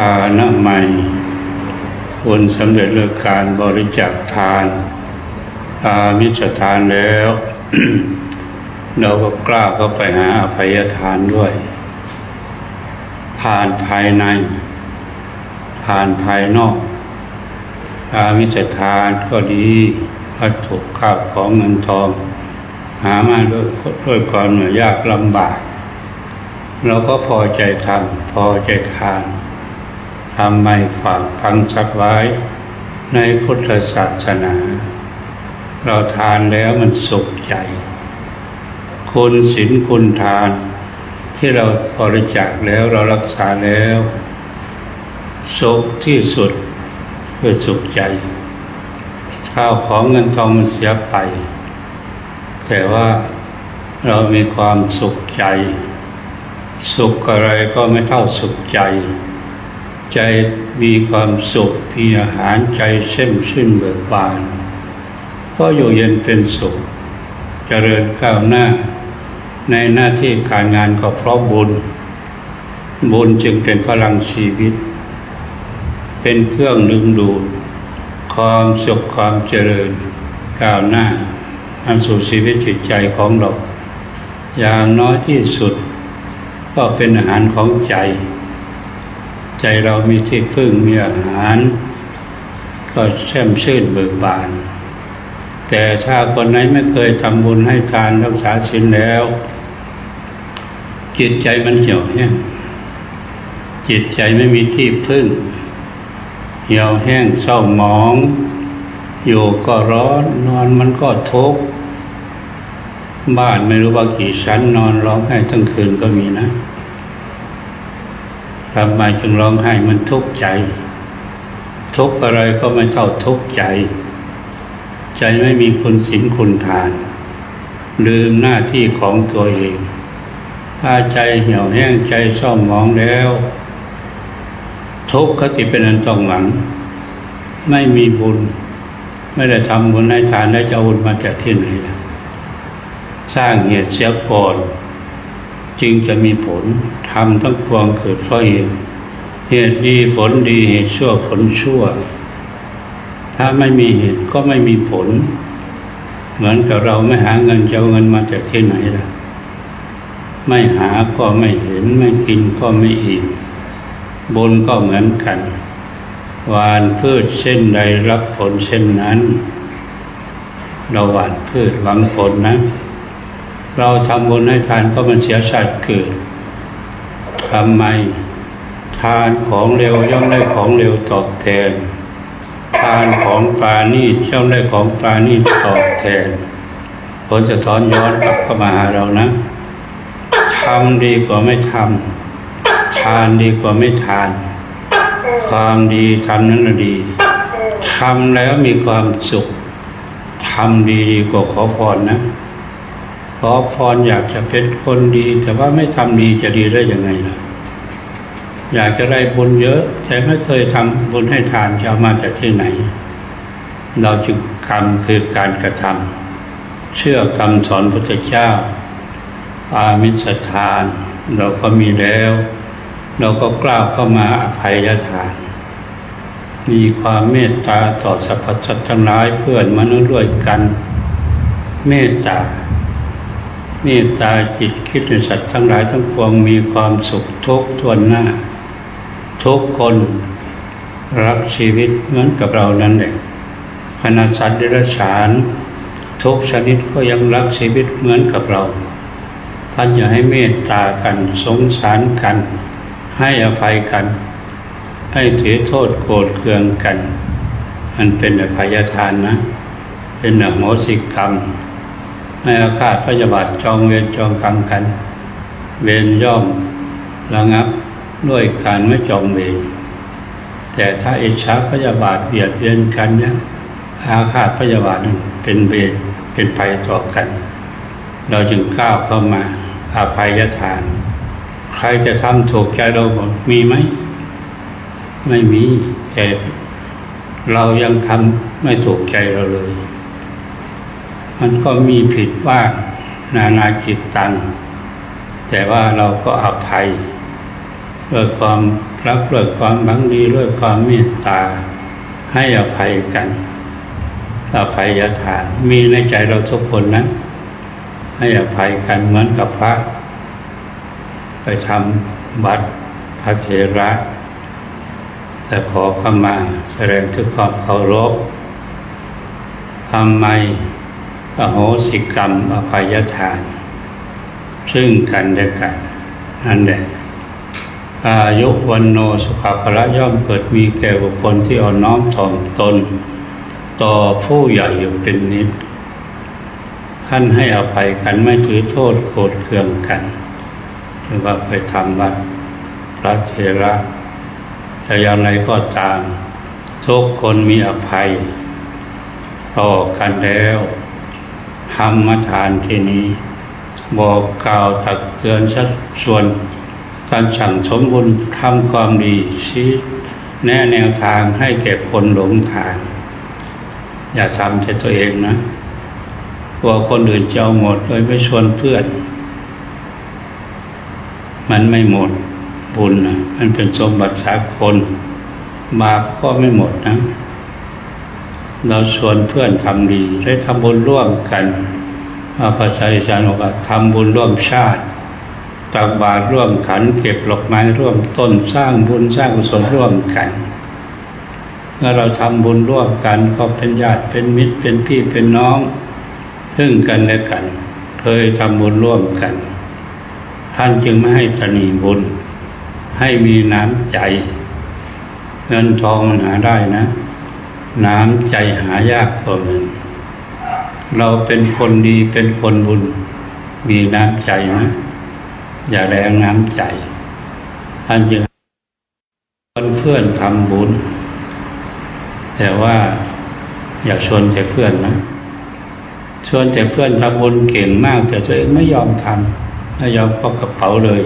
อาณใหม่ควรสำเร็จเรื่องการบริจาคทานอามิสทานแล้ว เราก็กล้าเข้าไปหาอภัยทานด้วย ทานภายใน ทานภายนอก อามิสทานก็ดีวัตถุข้าวของเงินทอง หามาด้วยด้วยความเหนื่อยยากลำบาก เราก็พอใจทำพอใจทาน ทำไม่ฝากฟังสักไว้ ในพุทธศาสนา เราทานแล้วมันสุขใจคุณศีลคุณทาน ที่เราบริจาคแล้วเรารักษาแล้วสุขที่สุดคือสุขใจ ข้าวของเงินทองมันเสียไป แต่ว่าเรามีความสุขใจ สุขอะไรก็ไม่เท่าสุขใจ ใจมีความสุขมีอาหารใจเช่มชื่นเบิกบาน ก็อยู่เย็นเป็นสุขเจริญก้าวหน้า ในหน้าที่การงานก็เพราะบุญ บุญจึงเป็นพลังชีวิต เป็นเครื่องดึงดูด ความสุขความเจริญก้าวหน้าอันสู่ชีวิตจิตใจของเรา อย่างน้อยที่สุด ก็เป็นอาหารของใจ ใจเรามีที่พึ่งมีอาหาร ก็แช่มชื่นเบิกบาน แต่ถ้าคนไหนไม่เคยทำบุญให้ทานรักษาศีลแล้ว จิตใจมันเหี่ยวแห้งจิตใจไม่มีที่พึ่ง เหี่ยวแห้งเศร้าหมอง อยู่ก็ร้อนนอนมันก็ทุกข์บ้านไม่รู้ว่ากี่ชั้นนอนร้องไห้ทั้งคืนก็มีนะ ทำไมจึงร้องไห้มันทุกข์ใจ ทุกข์อะไรก็ไม่เท่าทุกข์ใจ ใจไม่มีคุณศีลคุณทาน ลืมหน้าที่ของตัวเอง ถ้าใจเหี่ยวแห้งใจเศร้าหมองแล้ว ทุกข์คติเป็นอันต้องหลัง ไม่มีบุญ ไม่ได้ทำบุญให้ทานแล้จะอาบุญมาจากที่ไหนล่ะสร้างเหตุเสียก่อน จึงจะมีผลทำทั้งปวงเกิดเพราะเหตุเหตุดีผลดีเหตุชั่วผลชั่ว ถ้าไม่มีเหตุก็ไม่มีผล เหมือนกับเราไม่หาเงินจะเอาเงินมาจากที่ไหนล่ะ ไม่หาก็ไม่เห็นไม่กินก็ไม่อิ่มบุญก็เหมือนกัน หวานพืชเช่นใดรับผลเช่นนั้น เราหวานพืชหวังผลนะ เราทำบุญให้ทานก็มันเสียชาติเกิดทำไม ทานของเร็วย่อมได้ของเร็วตอบแทน ทานของปาณีตย่อมได้ของปาณีตตอบแทนผลจะถอนย้อนกลับเข้ามาหาเรานะทำดีกว่าไม่ทำทานดีกว่าไม่ทาน ความดีทำนั้นนะดีทำแล้วมีความสุขทำดีดีกว่าขอพรนะ อพรอยากจะเป็นคนดี แต่ว่าไม่ทำดีจะดีได้ยังไงล่ะ อยากจะได้บุญเยอะ แต่ไม่เคยทำบุญให้ทานจะามาจากที่ไหน เราจึงคำคือการกระทำเชื่อคำสอนพุทธเจ้า อามิสทาน เราก็มีแล้ว เราก็กล้าเข้ามาอภัยทาน มีความเมตตาต่อสรรพสัตว์ทั้งหลายเพื่อนมนุษย์ด้วยกัน เมตตา เมตตาจิตคิดในสัตว์ทั้งหลายทั้งปวงมีความสุขทุกทวนหน้า ทุกคนรักชีวิตเหมือนกับเรานั่นแหละขณะสัตว์เดรัจฉาน ทุกชนิดก็ยังรักชีวิตเหมือนกับเรา ท่านอย่าให้เมตตากันสงสารกัน ให้อภัยกัน ให้ถือโทษโกรธเคืองกัน มันเป็นอภัยทานนะ เป็นอโหสิกรรม ไม่อาฆาตพยาบาทจองเวรจองกรรมกัน เวรย่อมระงับด้วยการไม่จองเวรแต่ถ้าเอิจฉาพยาบาทเบียดเบียนกันเนี่ยอาฆาตพยาบาทเป็นเวรเป็นภัยต่อกัน เราจึงก้าวเข้ามาอาภัยทาน ใครจะทำถูกใจเราหมดมีไหม ไม่มีแต่เรายังทำไม่ถูกใจเราเลย มันก็มีผิดว่างนานาจิตตัง แต่ว่าเราก็อภัยด้วยความรักด้วยความบังดีด้วยความเมตตา ให้อภัยกัน อภัยทานมีในใจเราทุกคนนะให้อภัยกันเหมือนกับพระ ไปทำบัตรพระเถระแต่ขอขมาแสดงถึงความเคารพทำไม อโหสิกรรมอภัยทาน ซึ่งกันและกันนั่นแหละอายุวันโนสุขภละย่อมเกิดมีแก่บุคคลที่อ่อนน้อมถ่อมตน ต่อผู้ใหญ่อยู่เป็นนิด ท่านให้อภัยกันไม่ถือโทษโกรธเคืองกันหรือว่าไปทำวัดพระเทระแต่อย่างไรก็ตาม ทุกคนมีอภัย ต่อกันแล้ว ธรรมทานที่นี้ บอกกล่าวตักเตือนชัดส่วนการสั่งสมบุญทำความดีชี้แนะแนวทางให้แก่คนหลงทาง อย่าทำแต่ตัวเองนะกลัวคนอื่นจะเอาหมดเลยไม่ชวนเพื่อน มันไม่หมดบุญนะมันเป็นสมบัติสากลบาปก็ไม่หมดนะ เราชวนเพื่อนทำดีได้ทำบุญร่วมกันภาษาอีสานบอกว่าทำบุญร่วมชาติตักบาตรร่วมขันเก็บดอกไม้ร่วมต้นสร้างบุญสร้างกุศลร่วมกันเมื่อเราทำบุญร่วมกันก็เป็นญาติเป็นมิตรเป็นพี่เป็นน้องพึ่งกันและกัน เคยทำบุญร่วมกัน ท่านจึงไม่ให้ตนีบุญ ให้มีน้ำใจ เงินทองมันหาได้นะ น้ำใจหายากกว่าเงินเราเป็นคนดีเป็นคนบุญ มีน้ำใจนะอย่าแรงน้ำใจท่านจึงคนเพื่อนทำบุญ แต่ว่าอย่าชวนแต่เพื่อนนะ ชวนแต่เพื่อนทำบุญเก่งมาก แต่ตัวเองไม่ยอมทำไม่ยอมพกกระเป๋าเลย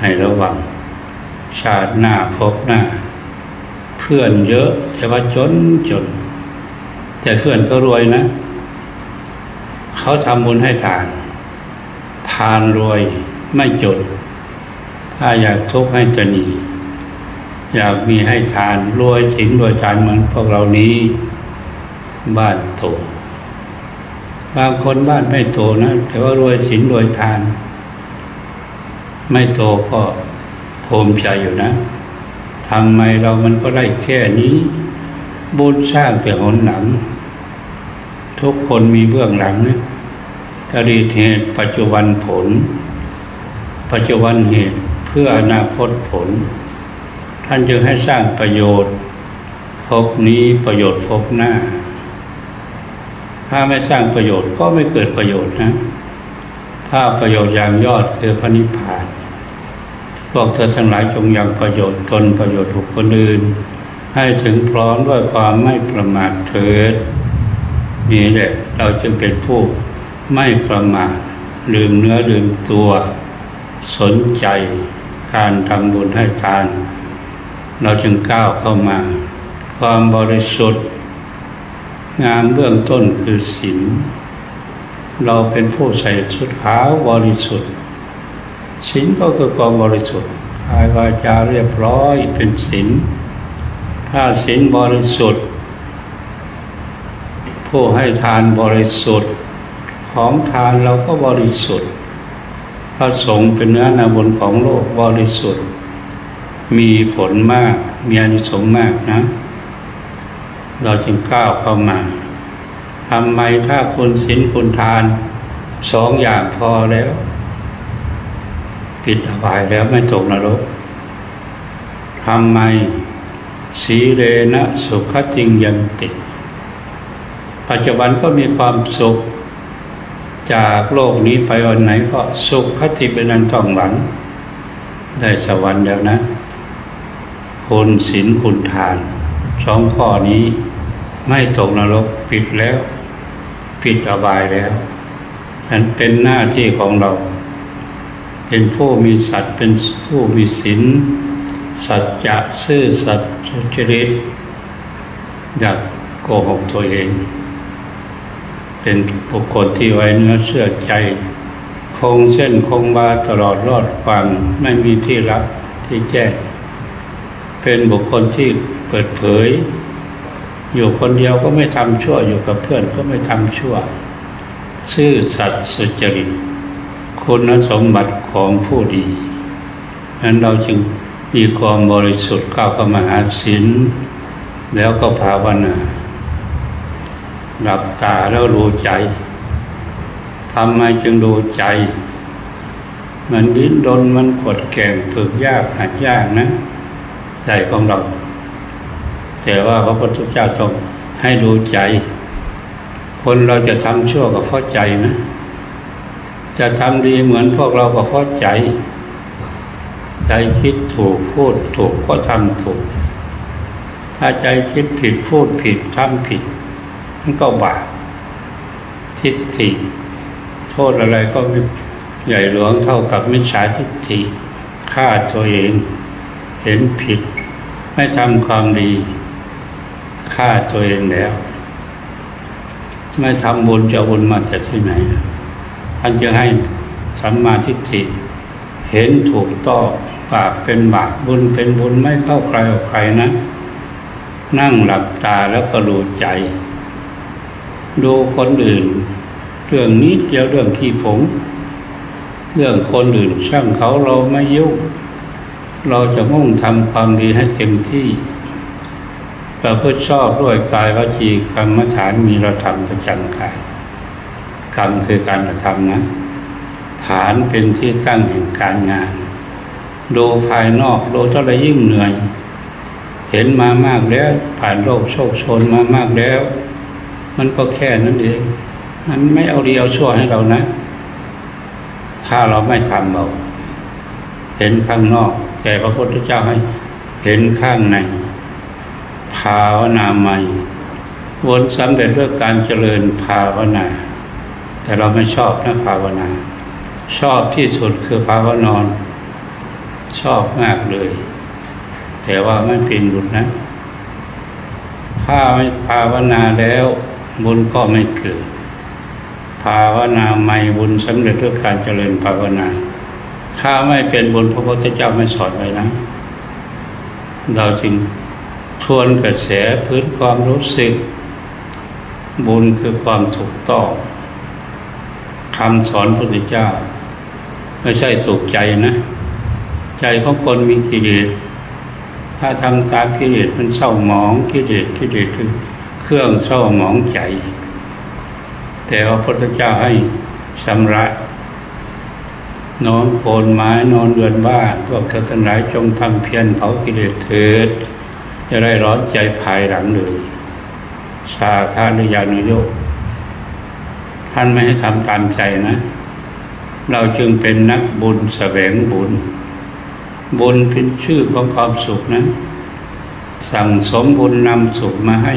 ให้ระวังชาติหน้าพบหน้า เพื่อนเยอะ แต่ว่าจนจน แต่เพื่อนก็รวยนะ เขาทำบุญให้ทาน ทานรวยไม่จน ถ้าอยากทุกข์ให้ตนีอยากมีให้ทานรวยสินรวยทานเหมือนพวกเรานี้ บ้านโตบางคนบ้านไม่โตนะแต่ว่ารวยสินรวยทาน ไม่โตก็ภูมิใจอยู่นะ ทำไมเรามันก็ได้แค่นี้บุญสร้างแต่หนหลัง ทุกคนมีเบื้องหลังนะอดีตเหตุปัจจุบันผล ปัจจุบันเหตุเพื่ออนาคตผล ท่านจึงให้สร้างประโยชน์ พบนี้ประโยชน์พบหน้า ถ้าไม่สร้างประโยชน์ก็ไม่เกิดประโยชน์นะ ถ้าประโยชน์อย่างยอดคือพระนิพพาน วกเธอทั้งหลายจงยังประโยชน์ตนประโยชน์บุคคลอื่น ให้ถึงพร้อมด้วยความไม่ประมาทเถิดนี่แหละเราจึงเป็นผู้ไม่ประมาทลืมเนื้อลืมตัว สนใจการทำบุญให้ทาน เราจึงก้าวเข้ามา ความบริสุทธิ์ งานเบื้องต้นคือศีลเราเป็นผู้ใส่ชุดขาวบริสุทธิ์ ศีลก็คือความบริสุทธิ์กายวาจาเรียบร้อยเป็นศีลถ้าศีลบริสุทธิ์ ผู้ให้ทานบริสุทธิ์ ของทานเราก็บริสุทธิ์พระสงฆ์เป็นเนื้อนาบุญของโลกบริสุทธิ์ มีผลมาก มีอานิสงส์มากนะ เราจึงก้าวเข้ามาทำไมถ้าคุณศีลคุณทานสองอย่างพอแล้ว ปิดอบายแล้วไม่ตกนรกทำไมสีเรนะสุขติงยันติ ปัจจุบันก็มีความสุข จากโลกนี้ไปวันไหนก็สุขคติเป็นอันต้องหวัง ได้สวรรค์แล้วนะคุณศีลคุณทานสองข้อนี้ไม่ตกนรกปิดแล้ว ปิดอบายแล้วอันเป็นหน้าที่ของเรา เป็นผู้มีสัตว์เป็นผู้มีศีลสัจจะซื่อสัตย์สุจริตอยากโกหกตัวเอง เป็นบุคคลที่ไว้เนื้อเชื่อใจ คงเส้นคงวาตลอดรอดฟังไม่มีที่รับที่แจ้ง เป็นบุคคลที่เปิดเผย อยู่คนเดียวก็ไม่ทำชั่วอยู่กับเพื่อนก็ไม่ทำชั่ว ซื่อสัตย์สุจริต คุณสมบัติของผู้ดีนั้นเราจึงมีความบริสุทธิ์ก้าวเข้ามาหาศีลแล้วก็ภาวนาหลับตาแล้วรู้ใจทำไมจึงดูใจ มันดิ้นรนมันกดแก่งฝึกยากหัดยากนะ ใจของเรา แต่ว่าพระพุทธเจ้าต้องให้ดูใจ คนเราจะทำชั่วก็เพราะใจนะ จะทำดีเหมือนพวกเราก็เพราใจ ใจคิดถูกพูดถูกก็ทำถูก ถ้าใจคิดผิดพูดผิดทำผิดมันก็บาปทิฏฐิโทษอะไรก็ไม่ใหญ่หลวงเท่ากับมิจฉาทิฏฐิฆ่าตัวเอง เห็นผิด ไม่ทำความดีฆ่าตัวเองแล้ว ไม่ทำบุญจะบุญมาจากที่ไหนานจะให้สัมมาทิฏฐิเห็นถูกต้องบาปเป็นบาปบุญเป็นบุญไม่เข้าใครออกใครนะ นั่งหลับตาแล้วก็รู้ใจ ดูคนอื่น เรื่องนี้เดียวเรื่องที่ผงเรื่องคนอื่นช่างเขาเราไม่ยุ่งเราจะมุ่งทำความดีให้เต็มที่เราพื่อชอบด้วยกายวจีกรรมฐานมีเราทำประจำกาย กรรมคือการกระทำนะฐานเป็นที่ตั้งแห่งการงาน ดูภายนอกดูเท่าไรยิ่งเหนื่อย เห็นมามากแล้ว ผ่านโลกโชคชนมามากแล้ว มันก็แค่นั้นเอง มันไม่เอาดีเอาชั่วให้เรานะ ถ้าเราไม่ทำเราเห็นข้างนอกแต่พระพุทธเจ้าให้ เห็นข้างในภาวนาใหม่วนสำเร็จด้วยการเจริญภาวนา แต่เราไม่ชอบนะภาวนา ชอบที่สุดคือภาวนอน ชอบมากเลย แต่ว่าไม่เป็นบุญนะ ถ้าไม่ภาวนาแล้วบุญก็ไม่เกิด ภาวนาใหม่บุญสำเร็จด้วยการเจริญภาวนา ถ้าไม่เป็นบุญพระพุทธเจ้าไม่สอนไว้นะ เราจึงทวนกระแสพื้นความรู้สึก บุญคือความถูกต้อง คำสอนพระพุทธเจ้า ไม่ใช่ถูกใจนะ ใจของคนมีกิเลสถ้าทำตามกิเลสมันเศร้าหมองกิเลสกิเลสคือเครื่องเศร้าหมองใจ แต่ว่าพระพุทธเจ้าให้ชำระนอนโคนไม้นอนเรือนบ้านพวกเธอทั้งหลายจงทำเพียรเผากิเลสเถิดจะได้ร้อนใจภายหลังเลยชาคานุยานุโยก ท่านไม่ให้ทำตามใจนะ เราจึงเป็นนักบุญแสวงบุญ บุญเป็นชื่อของความสุขนะ สั่งสมบุญนำสุขมาให้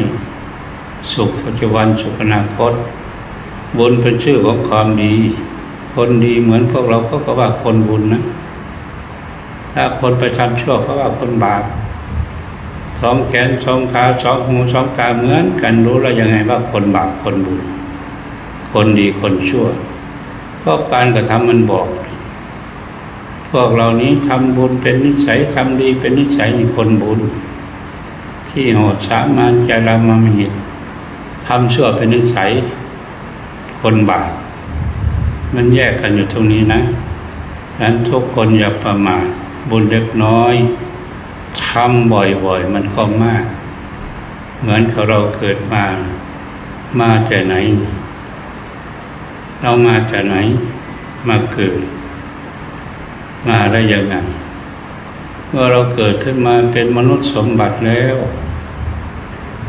สุขปัจจุบันสุขอนาคต บุญเป็นชื่อของความดี คนดีเหมือนพวกเราก็ก็ว่าคนบุญนะถ้าคนไปทำชั่วเขาว่าคนบาปสองแขนสองขาสองหูสองตาเหมือนกันรู้แล้วยังไงว่าคนบาปคนบุญ คนดีคนชั่วเพราะการกระทำมันบอก พวกเหล่านี้ทำบุญเป็นนิสัยทำดีเป็นนิสัยคนบุญ ที่โหดสามานใจรามามิตทำชั่วเป็นนิสัยคนบาปมันแยกกันอยู่ตรงนี้นะดังนั้นทุกคนอย่าประมาทบุญเล็กน้อยทำบ่อยๆ มันก็มาก เหมือนเขาเราเกิดมา มาจากไหน เรามาจากไหน มาเกิด มาได้ยังไงเมื่อเราเกิดขึ้นมาเป็นมนุษย์สมบัติแล้ว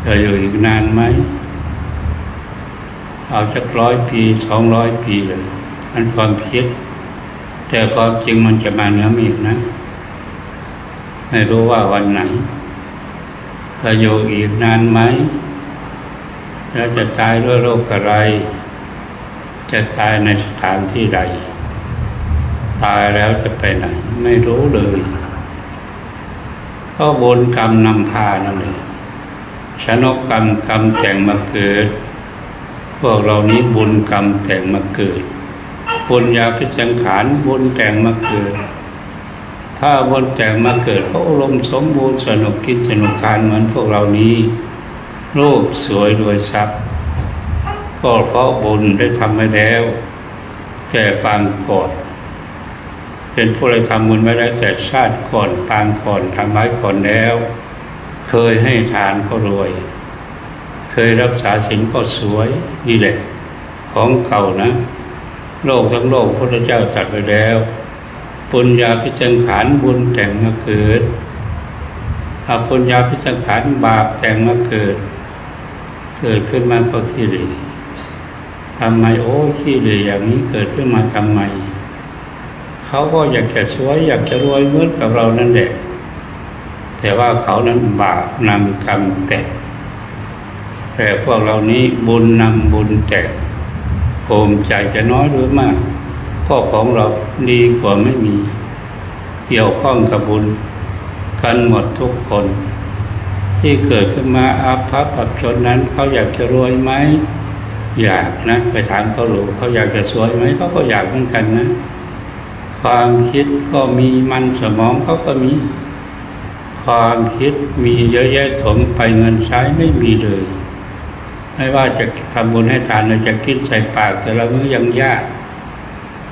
จะอยู่อีกนานไหม เอาจักร้อยปีสองร้อยปีเลยมันความคิด แต่ความจริงมันจะมาเนื้อมีกนะ ไม่รู้ว่าวันไหนจะอยู่อีกนานไหมแล้วจะตายด้วยโรคอะไร จะตายในสถานที่ใด ตายแล้วจะไปไหนไม่รู้เลยก็บนกรรมนำพานั่นเลยชนกกรรมกรรมแต่งมาเกิด พวกเรานี้บุญกรรมแต่งมาเกิด บุญญาพิสังขารบุญแต่งมาเกิด ถ้าวนแต่งมาเกิดเขาอารมณ์สมบูรณ์สนุกกินสนุกทานเหมือนพวกเรานี้รูปสวยรวยทรัพย์ ก็เพราะบุญได้ทำไว้แล้วแก่ปางก่อน เป็นผู้ได้ทำบุญไว้แล้วแต่ชาติก่อนปางก่อนทำไว้ก่อนแล้ว เคยให้ทานก็รวย เคยรักษาศีลก็สวยนี่แหละ ของเก่านะ โลกทั้งโลกพระเจ้าตัดไปแล้วปุญญาพิจังขานบุญแต่งมาเกิดอาปุญญาพิจังขานบาปแต่งมาเกิด เกิดขึ้นมาก็ขี้เหร่ ทำไมโอ้ขี้เหร่อย่างนี้เกิดขึ้นมาทำไมเขาก็อยากจะสวยอยากจะรวยเหมือนกับเรานั่นแหละแต่ว่าเขานั้นบาปนำกรรมแต่งแต่พวกเรานี้บุญนำบุญแต่งภูมิใจจะน้อยหรือมากก็ของเราดีกว่าไม่มี เกี่ยวข้องกับบุญ กันหมดทุกคน ที่เกิดขึ้นมาอาภัพปับชนนั้นเขาอยากจะรวยไหม อยากนะ ไปถามเขาหลูเขาอยากจะสวยไหมเขาก็อยากเหมือนกันนะ ความคิดก็มีมันสมองเขาก็มี ความคิดมีเยอะแยะถมไปเงินใช้ไม่มีเลย ไม่ว่าจะทำบุญให้ทานเราจะกินใส่ปากแต่ละมื้อยังยาก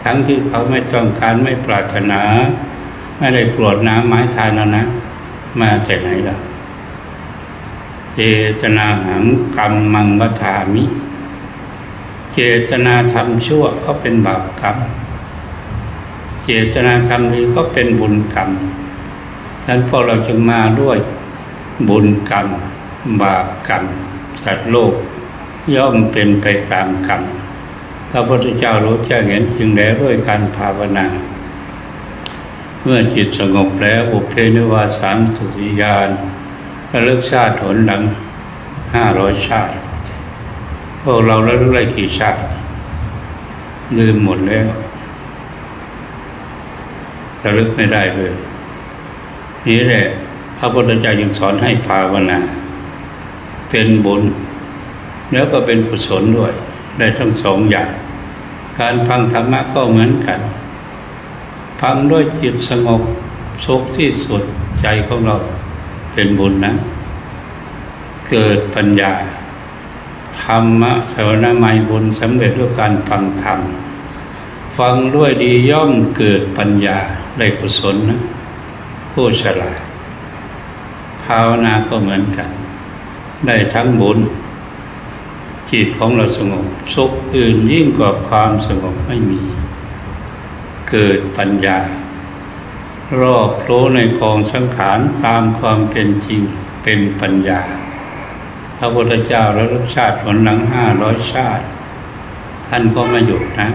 ทั้งที่เขาไม่ต้องการไม่ปรารถนา ไม่ได้กรวดน้ำไม้ทานแล้วนะ มาแต่ไหนล่ะเจตนาหังกรรมมังวัฏามิ เจตนาทำชั่วก็เป็นบาปกรรม เจตนาทำดีก็เป็นบุญกรรมนั้นพวกเราจึงมาด้วยบุญกรรม บาปกรรมสัตว์โลก ย่อมเป็นไปตามกรรมพระพุทธเจ้ารู้แจ้งเห็นจึงแล้วด้วยการภาวนา เมื่อจิตสงบแล้วอุเพนิวาสานสติญาณระลึกชาติผลหลังห้าร้อยชาติ วกเราระลึกได้กี่ชาติลืมหมดแล้วระลึกไม่ได้เลย นี่แหละ พระพุทธเจ้ายังสอนให้ภาวนา เป็นบุญ แล้วก็เป็นกุศลด้วย ได้ทั้งสองอย่าง การฟังธรรมะก็เหมือนกันฟังด้วยจิตสงบสุขที่สุดใจของเราเป็นบุญนะ เกิดปัญญา ธรรมะสวนาไมยบุญสำเร็จด้วยการฟังธรรม ฟังด้วยดีย่อมเกิดปัญญาได้กุศลนะผู้ฉลาดภาวนาก็เหมือนกัน ได้ทั้งบุญ จิตของเราสงบสุขอื่นยิ่งกว่าความสงบไม่มี เกิดปัญญา รอบรู้ในกองสังขารตามความเป็นจริงเป็นปัญญา พระพุทธเจ้าและรสชาติผลหลังห้าร้อยชาติ ท่านก็ไม่หยุดนะ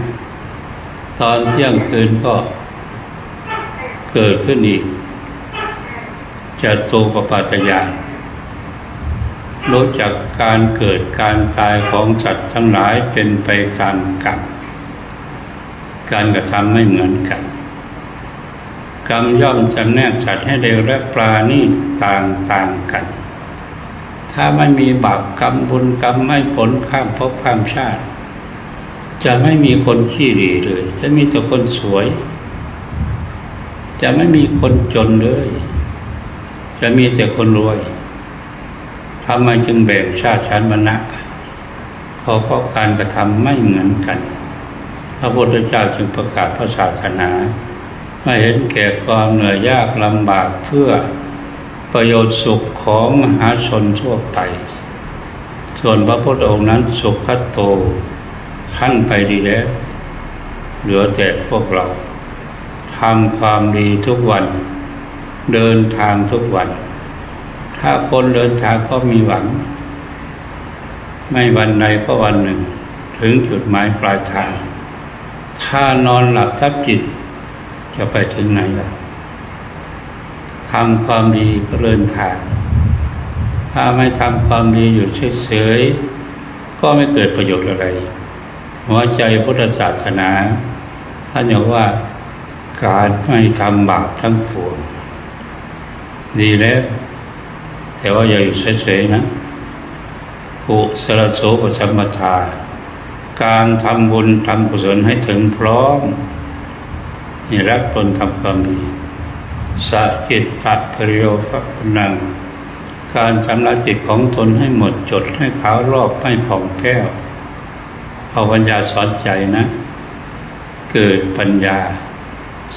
ตอนเที่ยงคืนก็เกิดขึ้นอีกจะโตกับปัจญารู้จักการเกิดการตายของสัตว์ทั้งหลายเป็นไปตามกรรมการกระทำไม่เหมือนกัน กรรมย่อมจำแนกสัตว์ให้เร็วและปลานี่ต่างต่างกัน ถ้าไม่มีบาปกรรมบุญกรรมไม่ผลข้ามภพข้ามชาติ จะไม่มีคนขี้ดีเลย จะมีแต่คนสวย จะไม่มีคนจนเลย จะมีแต่คนรวยทำไมจึงแบ่งชาติชั้นวรรณะเพราะเพราะการกระทำไม่เหมือนกัน พระพุทธเจ้าจึงประกาศพระศาสนา ไม่เห็นแก่ความเหนื่อยยากลำบากเพื่อ ประโยชน์สุขของมหาชนทั่วไป ส่วนพระพุทธองค์นั้นสุขคัตโตขั้นไปดีแล้วเหลือแต่พวกเราทำความดีทุกวัน เดินทางทุกวัน ถ้าคนเดินทางก็มีหวัง ไม่วันใดก็วันหนึ่ง ถึงจุดหมายปลายทาง ถ้านอนหลับทับจิต จะไปถึงไหนล่ะ ทำความดีก็เดินทาง ถ้าไม่ทำความดีอยู่เฉยๆก็ไม่เกิดประโยชน์อะไร หัวใจพุทธศาสนา ท่านบอกว่าการไม่ทำบาปทั้งปวงดีแล้ว แต่ว่าอย่าอยู่เฉยๆนะกุศลโสปชัมมทา การทำบุญทำกุศลให้ถึงพร้อมนี่รักตนทำความดี สะจิตตะปริโยฟักนัง การชำระจิตของตนให้หมดจดให้ขาวรอบให้ผ่องแผ้วเอาปัญญาสอนใจนะ เกิดปัญญา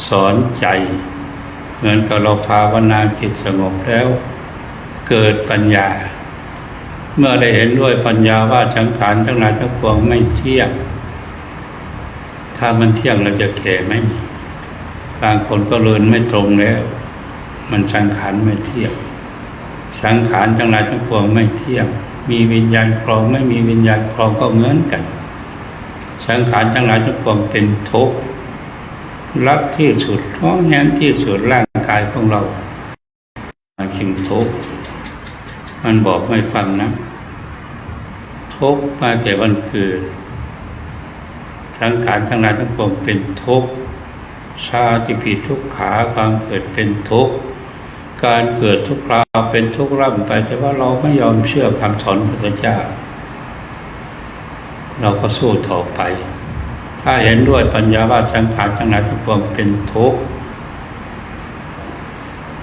สอนใจ เหมือนกับเราภาวนาจิตสงบแล้ว เกิดปัญญา เมื่อได้เห็นด้วยปัญญาว่าสังขารทั้งหลายทั้งปวงไม่เที่ยงถ้ามันเที่ยงเราจะแก่ไหม บางคนก็เลินไม่ตรงแล้ว มันสังขารไม่เที่ยงสังขารทั้งหลายทั้งปวงไม่เที่ยง มีวิญญาณครองไม่มีวิญญาณครองก็เหมือนกัน สังขารทั้งหลายทั้งปวงเป็นทุกข์รักที่สุดท้องแง้มที่สุดร่างกายของเรามันจึงทุกข์มันบอกไม่ฟังนะทุกข์มาแต่วันเกิดสังขารทั้งหลายทั้งปวงเป็นทุกข์ ชาติผิดทุกขาความเกิดเป็นทุกข์การเกิดทุกคราวเป็นทุกข์ร่ำไป แต่ว่าเราไม่ยอมเชื่อคำสอนพระเจ้า เราก็สู้ต่อไป ถ้าเห็นด้วยปัญญาว่าสังขารทั้งหลายทั้งปวงเป็นทุกข์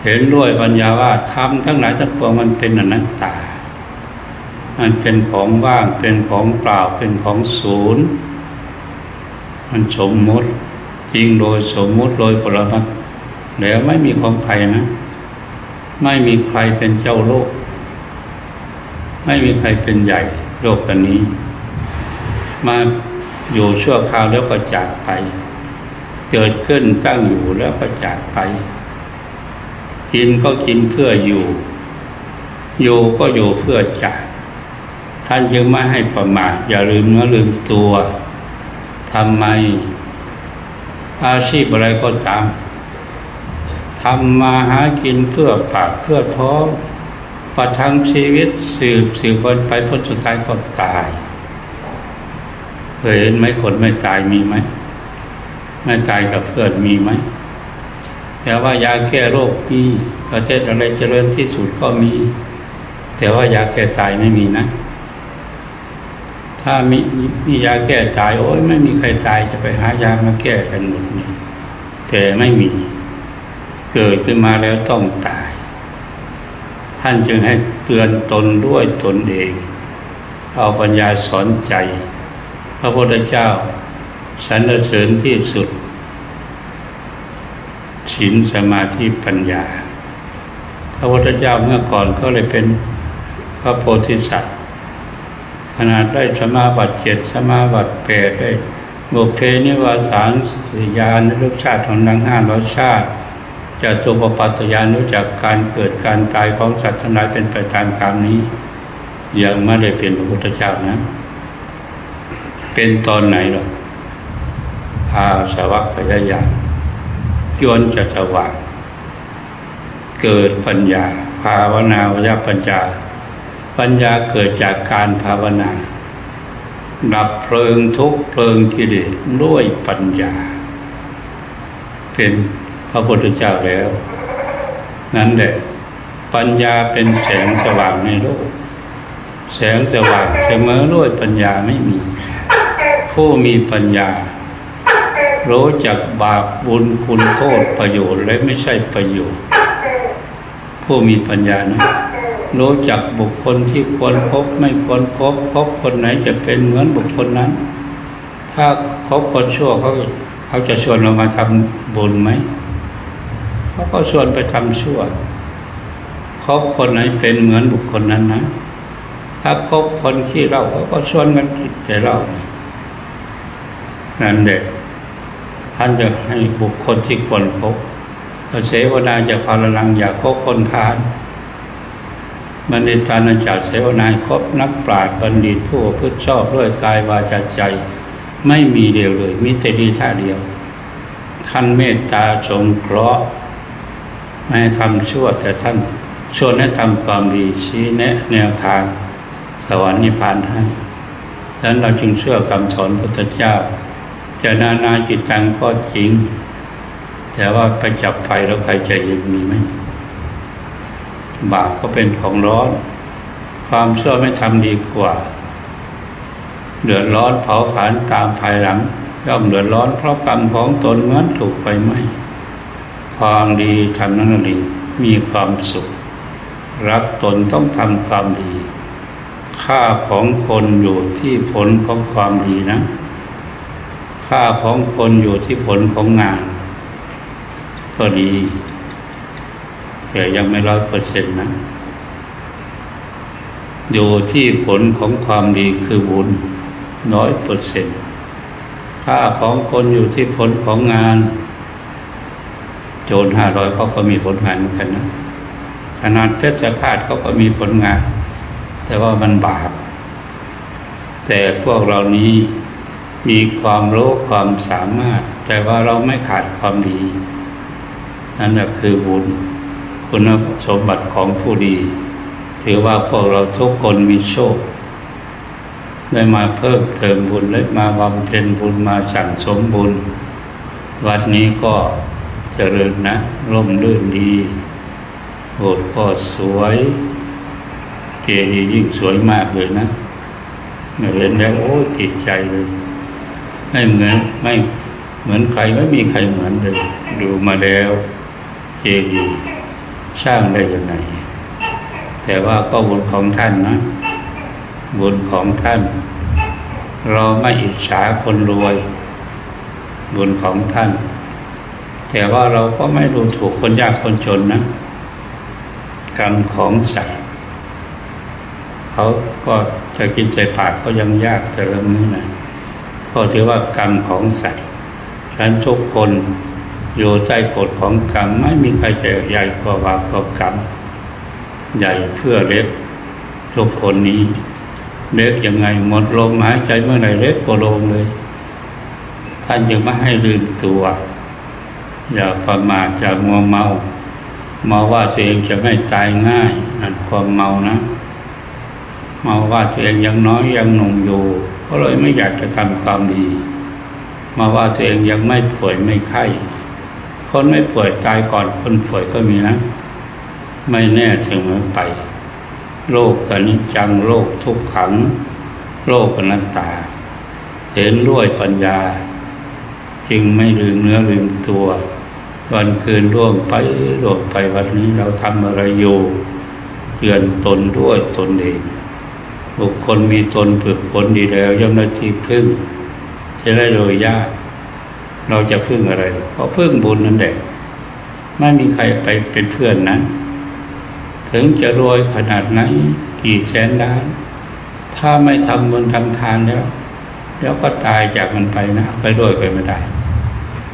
เห็นด้วยปัญญาว่าธรรมทั้งหลายทั้งปวงมันเป็นอนัตตา มันเป็นของว่างเป็นของเปล่าเป็นของศูนย์ มันสมมติ จริงโดยสมมุติโดยปรมัตถ์แล้วไม่มีของใครนะ ไม่มีใครเป็นเจ้าโลก ไม่มีใครเป็นใหญ่โลกอันนี้ มาอยู่ชั่วคราวแล้วก็จากไป เกิดขึ้นตั้งอยู่แล้วก็จากไป กินก็กินเพื่ออยู่อยู่ก็อยู่เพื่อจากท่านจึงไม่ให้ประมาทอย่าลืมเนื้อลืมตัวทำไม อาชีพอะไรก็ตามทำมาหากินเพื่อฝากเพื่อท้องประทังชีวิตสืบสืบวันไปพ้นสุดท้ายก็ตายเคยเห็นไหมคนไม่ตายมีไหมไม่ตายกับเพื่อนมีไหมแต่ว่ายาแก้โรคมีประเทศอะไรเจริญที่สุดก็มี แต่ว่ายาแก้ตายไม่มีนะ ถ้ามีมียาแก้ตายโอ้ยไม่มีใครตายจะไปหายามาแก้กันหมดนี่แต่ไม่มี เกิดขึ้นมาแล้วต้องตาย ท่านจึงให้เตือนตนด้วยตนเอง เอาปัญญาสอนใจ พระพุทธเจ้าสรรเสริญที่สุดศีลสมาธิปัญญา พระพุทธเจ้าเมื่อก่อนก็เลยเป็นพระโพธิสัตว์ ขนาดได้สมาบัติเจ็ดสมาบัติแปดได้บุพเพนิวาสารสิยานรูปชาติของดังห้าร้อยชาติจะตัวปปัตยานรู้จักการเกิดการตายของสัตว์ทั้งหลายเป็นไปตามกรรมนี้ ยังไม่ได้เป็นพระพุทธเจ้านะ เป็นตอนไหนหรออาสวัคยายานจนจะสว่างเกิดปัญญา ภาวนาวาปัญญา ปัญญาเกิดจากการภาวนา ดับเพลิงทุกเพลิงกิเลสด้วยปัญญา เป็นพระพุทธเจ้าแล้ว นั่นแหละปัญญาเป็นแสงสว่างในโลก แสงสว่างเสมอด้วยปัญญาไม่มี ผู้มีปัญญา รู้จักบาปบุญคุณโทษประโยชน์และไม่ใช่ประโยชน์ ผู้มีปัญญานะ รู้จักบุคคลที่ควรพบไม่ควรพบพบคนไหนจะเป็นเหมือนบุคคลนั้น ถ้าพบคนชั่วเขาเขาจะชวนเรามาทำบุญไหมเขาก็ชวนไปทำชั่วคบคนไหนเป็นเหมือนบุคคลนั้นนะ ถ้าคบคนขี้เล้าเขาก็ชวนกันกินแต่เหล้านั่นเด็กท่านจะให้บุคคลที่ควรพบเสวนาจะพาลังอย่าคบคนพาล มันในตานาจัดเสวนายครบนักปราชญ์บัณฑิตผู้พุทธชอบด้วยกายวาจาใจ ไม่มีเดียวเลยมีแต่ดีท่าเดียว ท่านเมตตาสงเคราะห์ไม่ทำชั่วแต่ท่านชวนให้ทำความดีชี้แนะแนวทาง สวรรค์นิพพานให้ดังนั้นเราจึงเชื่อคำสอนพุทธเจ้าจะนานาจิตตังก็จริง แต่ว่าไปจับไฟแล้วใครจะย็นมีไหม บาปก็เป็นของร้อน ความชื่อไม่ทำดีกว่า เดือดร้อนเผาผลาญตามภายหลังย่อมเดือดร้อนเพราะกรรมของตนเหมือนถูกไฟไหมความดีทำนั้นเองมีความสุข รักตนต้องทำความดี ค่าของคนอยู่ที่ผลของความดีนะ ค่าของคนอยู่ที่ผลของงาน ก็ดี แต่ยังไม่ร้อยเปอร์เซ็นต์นะ อยู่ที่ผลของความดีคือบุญน้อยเปอร์เซ็นต์ค่าของคนอยู่ที่ผลของงาน โจรห้าร้อยเขาก็มีผลงานเหมือนกันนะขนาดเพชรฆาตเขาก็มีผลงาน แต่ว่ามันบาป แต่พวกเรานี้มีความรู้ความสามารถ แต่ว่าเราไม่ขาดความดี นั่นแหละคือบุญ คุณสมบัติของผู้ดี ถือว่าพวกเราทุกคนมีโชคได้มาเพิ่มเติมบุญและมาบำเพ็ญบุญมาสั่งสมบุญ วัดนี้ก็เจริญนะร่มรื่นดีโบสถ์ก็สวยเจดีย์ยิ่งสวยมากเลยนะเห็นแล้วโอ้ติดใจเลยไม่เหมือนไม่เหมือนใครไม่มีใครเหมือนเลย ดูมาแล้ว เจดีย์ สร้างได้ยังไง แต่ว่าก็บุญของท่านนะบุญของท่าน เราไม่อิจฉาคนรวย บุญของท่าน แต่ว่าเราก็ไม่ดูถูกคนยากคนจนนะกรรมของใส่เขาก็จะกินใจปากก็ยังยากแต่ละมื้อนะก็ถือว่ากรรมของใส่ฉะนั้นทุกคน อยู่ใต้กฎของกรรมไม่มีใครจะใหญ่กว่าบาปกว่ากรรมใหญ่เพื่อเล็กทุกคนนี้ เล็กยังไงหมดลมหายใจเมื่อไหร่เล็กกว่าลมเลย ท่านยังไม่ให้ลืมตัว อย่าประมาทอย่ามัวเมาเมาว่าตัวเองจะไม่ตายง่ายนั่นความเมานะเมาว่าตัวเองยังน้อยยังหนุ่มอยู่ก็เลยไม่อยากจะทำความดี มาว่าตัวเองยังไม่ป่วยไม่ไข้ คนไม่ป่วยตายก่อนคนป่วยก็มีนะ ไม่แน่เสมอไป โลกอนิจจังโลกทุกขัง โลกอนัตตา เห็นด้วยปัญญา จึงไม่ลืมเนื้อลืมตัว วันคืนล่วงไปล่วงไปวันนี้เราทำอะไรอยู่เตือนตนด้วยตนเองบุคคลมีตนฝึกฝนดีแล้วย่อมได้ที่พึ่งจะได้โดยยาก เราจะพึ่งอะไรเพราะพึ่งบุญนั่นแหละไม่มีใครไปเป็นเพื่อนนะถึงจะรวยขนาดไหนกี่แสนล้าน ถ้าไม่ทำบุญทำทานแล้ว แล้วก็ตายจากมันไปนะไปรวยไปไม่ได้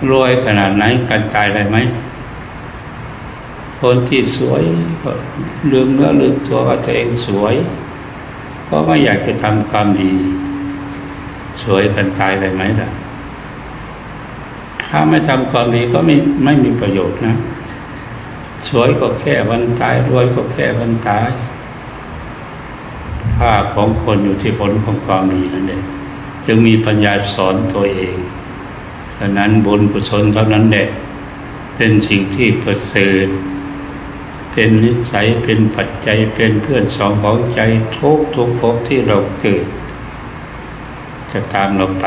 รวยขนาดไหนกันตายได้ไหมคนที่สวยก็ลืมเนื้อลืมตัวว่าตัวเองสวย ก็ไม่อยากจะทำความดี สวยกันตายได้ไหมล่ะ ถ้าไม่ทำความดีก็ไม่ไม่มีประโยชน์นะ สวยก็แค่วันตายรวยก็แค่วันตายค่าของคนอยู่ที่ผลของความดีนั่นเองจึงมีปัญญาสอนตัวเองฉะนั้นบุญกุศลเท่านั้นแหละเป็นสิ่งที่ประเสริฐเป็นนิสัยเป็นปัจจัยเป็นเพื่อนสองของใจทุกทุกภพที่เราเกิด จะตามเราไป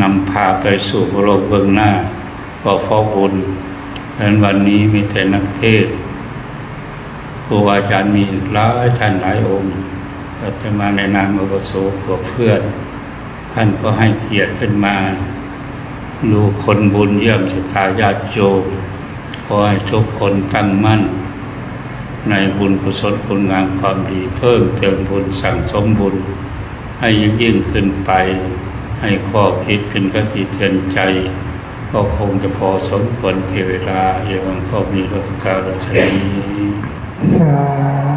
นำพาไปสู่โลกเบื้องหน้าก็เพราะบุญดังนั้นวันนี้มีแต่นักเทศครูอาจารย์มีหลายท่านหลายองค์เราจะมาในนามอุปโสกวเพื่อนท่านก็ให้เกียรติขึ้นมา ดูคนบุญเยี่ยมศรัทธาญาติโยมขอให้ทุกคนตั้งมั่น ในบุญกุศลคุณงามความดี เพิ่มเติมบุญสั่งสมบุญ ให้ยิ่งยิ่งขึ้นไป ให้ข้อคิดเป็นกติเตือนใจ ก็คงจะพอสมควรเพียเวลาเอวังก็มีรักการชนีสา